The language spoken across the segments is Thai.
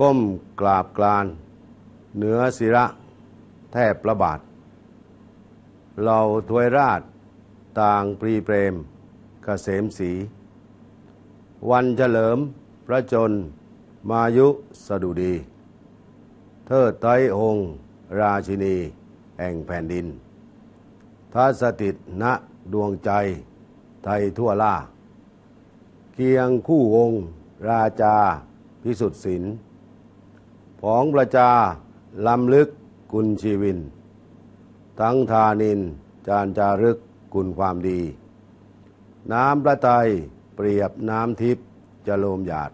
ก้มกราบกราน เหนือศิระแทบประบาทเราทวยราชต่างปรีเปรมกเกษมสีวันเฉลิมพระจนมายุสดุดี เทิดไตรองค์ ราชินี แห่งแผ่นดินทัสถิตณดวงใจไทยทั่วล่า เคียงคู่องค์ ราชาพิสุทธิ์ศิลป์ ผองประจาลำลึกกุลชีวิน ทั้งทานินจานจารึกกุลความดี น้ำประไตยเปรียบน้ำทิพย์จะโลมหยาด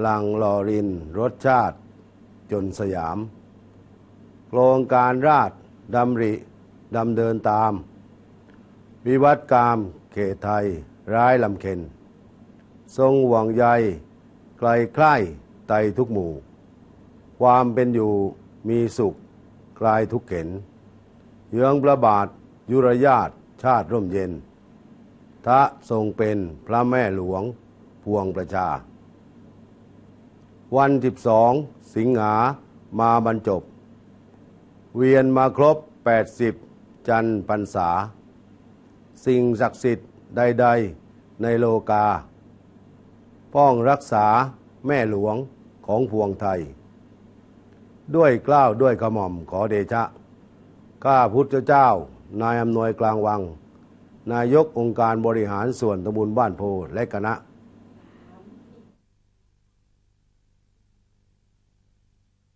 หลังลอรินรสชาติจนสยาม โครงการราชดำริดำเดินตาม วิวัฒกรรมเขตไทยร้ายลำเค็น ทรงหวังใยไกลใกล้ไตทุกหมู่ ความเป็นอยู่มีสุขคลายทุกเข็นเยื้องประบาทยุรญาติชาติร่มเย็น ทะทรงเป็นพระแม่หลวงพวงประชา วันที่สองสิงหามาบรรจบ เวียนมาครบ80จันพรรษา สิ่งศักดิ์สิทธิ์ใด ๆ ในโลกา ป้องรักษาแม่หลวงของพวงไทย ด้วยกล้าวด้วยกระหม่อมขอเดชะ ข้าพุทธเจ้า นายอำนวยกลางวัง นายกองค์การบริหารส่วนตำบลบ้านโพและคณะ